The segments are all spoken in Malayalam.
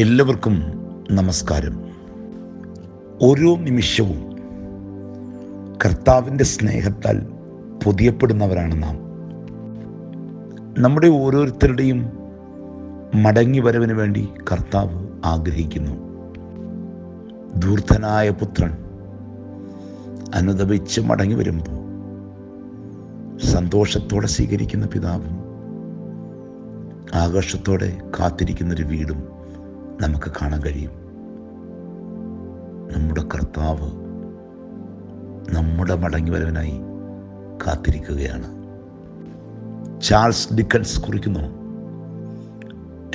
എല്ലാവർക്കും നമസ്കാരം. ഓരോ നിമിഷവും കർത്താവിന്റെ സ്നേഹത്താൽ പൊതിയപ്പെടുന്നവരാണ് നാം. നമ്മുടെ ഓരോരുത്തരുടെയും മടങ്ങി വരവിന് വേണ്ടി കർത്താവ് ആഗ്രഹിക്കുന്നു. ദൂർധനായ പുത്രൻ അനുദപിച്ച് മടങ്ങി വരുമ്പോൾ സന്തോഷത്തോടെ സ്വീകരിക്കുന്ന പിതാവും ആഘോഷത്തോടെ കാത്തിരിക്കുന്നൊരു വീടും നമുക്ക് കാണാൻ കഴിയും. നമ്മുടെ കർത്താവ് നമ്മുടെ മടങ്ങി വരവനായി കാത്തിരിക്കുകയാണ്. ചാൾസ് ഡിക്കൻസ് കുറിക്കുന്നു.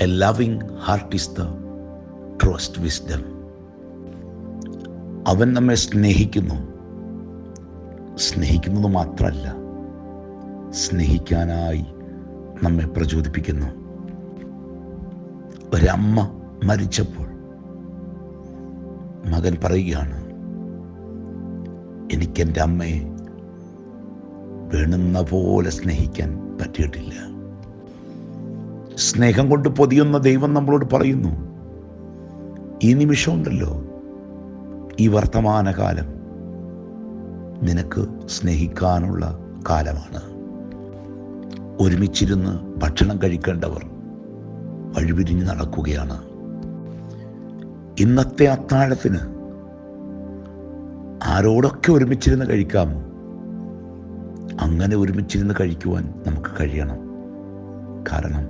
A loving heart is the trust wisdom അവൻ നമ്മെ സ്നേഹിക്കുന്നു. സ്നേഹിക്കുന്നത് മാത്രമല്ല സ്നേഹിക്കാനായി നമ്മെ പ്രചോദിപ്പിക്കുന്നു. ഒരമ്മ മരിച്ചപ്പോൾ മകൻ പറയുകയാണ് എനിക്കെന്റെ അമ്മയെ വേണുന്ന പോലെ സ്നേഹിക്കാൻ പറ്റിയിട്ടില്ല. സ്നേഹം കൊണ്ട് പൊതിയുന്ന ദൈവം നമ്മളോട് പറയുന്നു ഈ നിമിഷമുണ്ടല്ലോ ഈ വർത്തമാനകാലം നിനക്ക് സ്നേഹിക്കാനുള്ള കാലമാണ്. ഒരുമിച്ചിരുന്ന് ഭക്ഷണം കഴിക്കേണ്ടവർ വഴിപിരിഞ്ഞ് നടക്കുകയാണ്. ഇന്നത്തെ അത്താഴത്തിന് ആരോടൊക്കെ ഒരുമിച്ചിരുന്ന് കഴിക്കാമോ? അങ്ങനെ ഒരുമിച്ചിരുന്ന് കഴിക്കുവാൻ നമുക്ക് കഴിയണം. കാരണം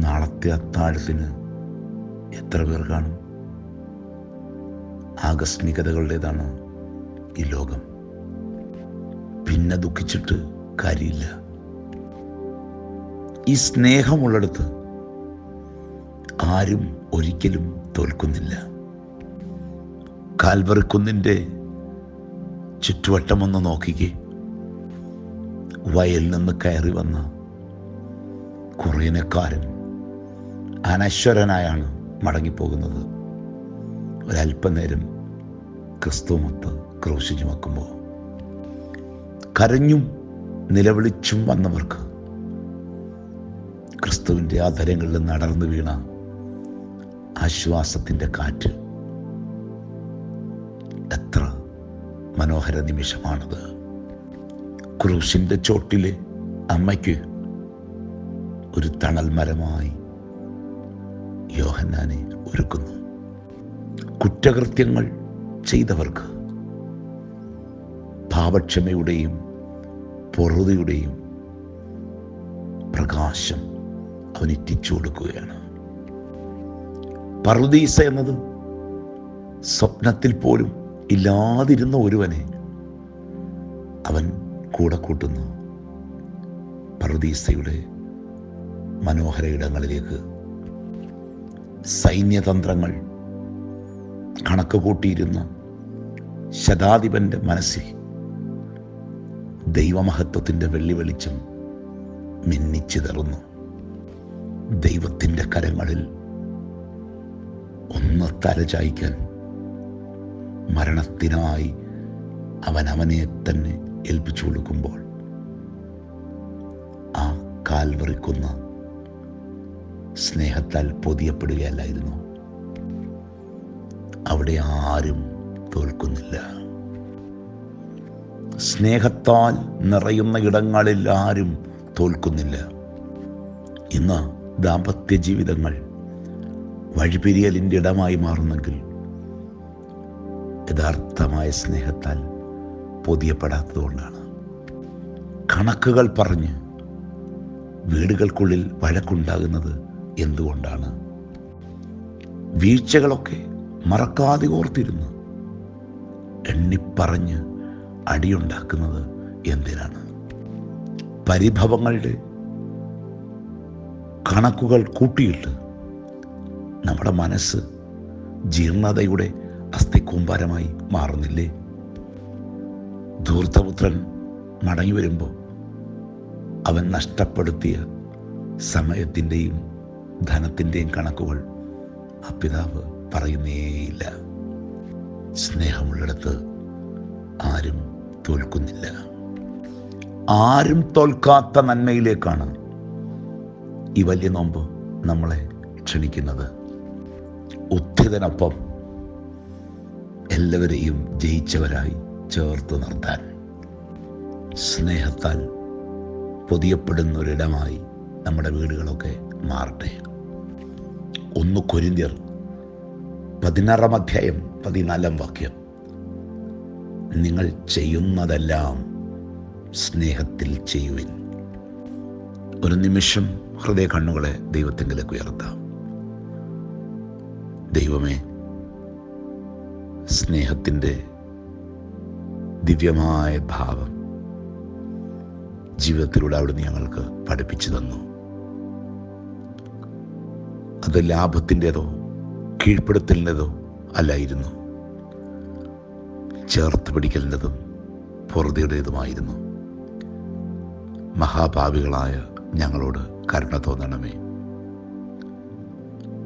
നാളത്തെ അത്താഴത്തിന് എത്ര പേർ കാണും? ആകസ്മികതകളുടേതാണ് ഈ ലോകം. പിന്നെ ദുഃഖിച്ചിട്ട് കാര്യമില്ല. ഈ സ്നേഹമുള്ളിടത്ത് ആരും ഒരിക്കലും തോൽക്കുന്നില്ല. കാൽവറിക്കുന്നിന്റെ ചുറ്റുവട്ടമൊന്ന് നോക്കിക്കേ. വയലിൽ നിന്ന് കയറി വന്ന കുറേനക്കാരൻ അനശ്വരനായാണ് മടങ്ങിപ്പോകുന്നത്. ഒരല്പനേരം ക്രിസ്തുമൊത്ത് ക്രൂശി ചുമക്കുമ്പോൾ. കരഞ്ഞും നിലവിളിച്ചും വന്നവർക്ക് ക്രിസ്തുവിന്റെ ആധരങ്ങളിൽ നടന്നു വീണ ആശ്വാസത്തിന്റെ കാറ്റ്. എത്ര മനോഹര നിമിഷമാണത്. ക്രൂശിന്റെ ചോട്ടിലെ അമ്മയ്ക്ക് ഒരു തണൽ മരമായി യോഹന്നാനെ ഒരുക്കുന്നു. കുറ്റകൃത്യങ്ങൾ ചെയ്തവർക്ക് പാപക്ഷമയുടെയും പൊറുതിയുടെയും പ്രകാശം അവൻ എത്തിച്ചു കൊടുക്കുകയാണ്. പർദീസ എന്നത് സ്വപ്നത്തിൽ പോലും ഇല്ലാതിരുന്ന ഒരുവനെ അവൻ കൂടെ കൂട്ടുന്നു. പർദീസയുടെ മനോഹര ഇടങ്ങളിലേക്ക് സൈന്യതന്ത്രങ്ങൾ കണക്ക് കൂട്ടിയിരുന്ന ശതാധിപന്റെ മനസ്സിൽ ദൈവമഹത്വത്തിന്റെ വെള്ളി വെളിച്ചം മിന്നിച്ചിതറുന്നു. ദൈവത്തിന്റെ കരങ്ങളിൽ ഒന്ന് തലചായ്ക്കാൻ മരണത്തിനായി അവൻ അവനെ തന്നെ ഏൽപ്പിച്ചു കൊടുക്കുമ്പോൾ ആ കാൽവറിക്കുന്ന സ്നേഹത്താൽ പൊതിയപ്പെടുകയല്ലായിരുന്നു. അവിടെ ആരും തോൽക്കുന്നില്ല. സ്നേഹത്താൽ നിറയുന്ന ഇടങ്ങളിൽ ആരും തോൽക്കുന്നില്ല. ഇന്ന് ദാമ്പത്യ ജീവിതങ്ങൾ വഴിപിരിയലിന്റെ ഇടമായി മാറുന്നെങ്കിൽ യഥാർത്ഥമായ സ്നേഹത്താൽ പൊതിയപ്പെടാത്തതുകൊണ്ടാണ്. കണക്കുകൾ പറഞ്ഞ് വീടുകൾക്കുള്ളിൽ വഴക്കുണ്ടാകുന്നത് എന്തുകൊണ്ടാണ്? വീഴ്ചകളൊക്കെ മറക്കാതെ ഓർത്തിരുന്ന് എണ്ണിപ്പറഞ്ഞ് അടിയുണ്ടാക്കുന്നത് എന്തിനാണ്? പരിഭവങ്ങളുടെ കണക്കുകൾ കൂട്ടിയിട്ട് നമ്മുടെ മനസ്സ് ജീർണതയുടെ അസ്ഥിക്കൂമ്പാരമായി മാറുന്നില്ലേ? ധൂർത്തപുത്രൻ മടങ്ങി വരുമ്പോൾ അവൻ നഷ്ടപ്പെടുത്തിയ സമയത്തിന്റെയും ധനത്തിന്റെയും കണക്കുകൾ ആ പിതാവ് പറയുന്നേയില്ല. സ്നേഹമുള്ളിടത്ത് ആരും തോൽക്കുന്നില്ല. ആരും തോൽക്കാത്ത നന്മയിലേക്കാണ് ഈ വലിയ നോമ്പ് നമ്മളെ ക്ഷണിക്കുന്നത്. ഉദ്ധിതനൊപ്പം എല്ലാവരെയും ജയിച്ചവരായി ചേർത്ത് നിർത്താൻ സ്നേഹത്താൽ പൊതിയപ്പെടുന്ന ഒരിടമായി നമ്മുടെ വീടുകളൊക്കെ മാറട്ടെ. ഒന്ന് കൊരിന്തിയർ പതിനാറാം അധ്യായം പതിനാലാം വാക്യം. നിങ്ങൾ ചെയ്യുന്നതെല്ലാം സ്നേഹത്തിൽ ചെയ്യുവിൻ. ഒരു നിമിഷം ഹൃദയ കണ്ണുകളെ ദൈവത്തിങ്കിലേക്ക് ഉയർത്താം. ദൈവമേ സ്നേഹത്തിന്റെ ദിവ്യമായ ഭാവം ജീവിതത്തിലൂടെ അവിടുന്ന് ഞങ്ങൾക്ക് പഠിപ്പിച്ചു തന്നു. അത് ലാഭത്തിന്റെതോ കീഴ്പ്പെടുത്തലിന്റെതോ അല്ലായിരുന്നു. ചേർത്ത് പിടിക്കലിന്റെതും പൊറുതിയുടേതുമായിരുന്നു. മഹാഭാവികളായ ഞങ്ങളോട് കരുണ തോന്നണമേ.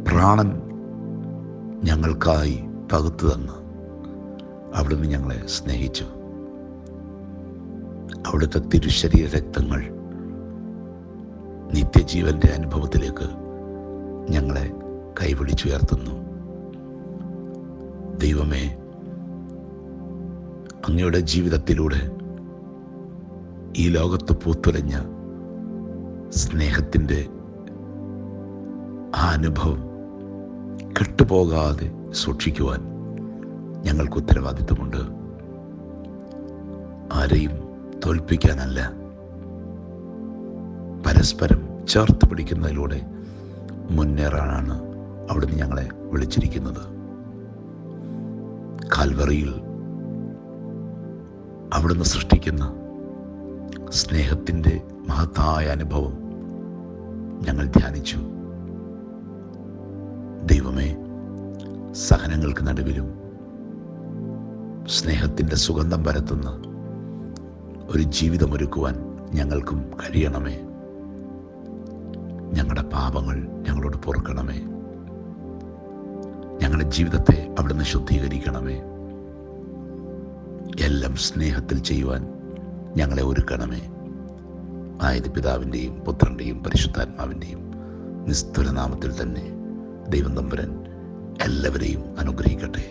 പ്രാണൻ ഞങ്ങൾക്കായി പകുത്തു തന്ന് അവിടുന്ന് ഞങ്ങളെ സ്നേഹിച്ചു. അവിടുത്തെ തിരുശരീര രക്തങ്ങൾ നിത്യജീവന്റെ അനുഭവത്തിലേക്ക് ഞങ്ങളെ കൈപിടിച്ചുയർത്തുന്നു. ദൈവമേ അങ്ങയുടെ ജീവിതത്തിലൂടെ ഈ ലോകത്ത് പൂത്തുലഞ്ഞ സ്നേഹത്തിന്റെ ആ അനുഭവം കെട്ടുപോകാതെ സൂക്ഷിക്കുവാൻ ഞങ്ങൾക്ക് ഉത്തരവാദിത്വമുണ്ട്. ആരെയും തോൽപ്പിക്കാനല്ല. പരസ്പരം ചേർത്ത് പിടിക്കുന്നതിലൂടെ മുന്നേറാനാണ് അവിടുന്ന് ഞങ്ങളെ വിളിച്ചിരിക്കുന്നത്. കാൽവറിയിൽ അവിടുന്ന് സൃഷ്ടിക്കുന്ന സ്നേഹത്തിന്റെ മഹത്തായ അനുഭവം ഞങ്ങൾ ധ്യാനിച്ചു. ദൈവമേ സഹനങ്ങൾക്ക് നടുവിലും സ്നേഹത്തിന്റെ സുഗന്ധം പരത്തുന്ന ഒരു ജീവിതമൊരുക്കുവാൻ ഞങ്ങൾക്കും കഴിയണമേ. ഞങ്ങളുടെ പാപങ്ങൾ ഞങ്ങളോട് പൊറുക്കണമേ. ഞങ്ങളുടെ ജീവിതത്തെ അവിടുന്ന് ശുദ്ധീകരിക്കണമേ. എല്ലാം സ്നേഹത്തിൽ ചെയ്യുവാൻ ഞങ്ങളെ ഒരുക്കണമേ. ആയത് പിതാവിന്റെയും പുത്രന്റെയും പരിശുദ്ധാത്മാവിന്റെയും നിസ്തുല നാമത്തിൽ തന്നെ. ദൈവം തമ്പുരൻ എല്ലാവരെയും അനുഗ്രഹിക്കട്ടെ.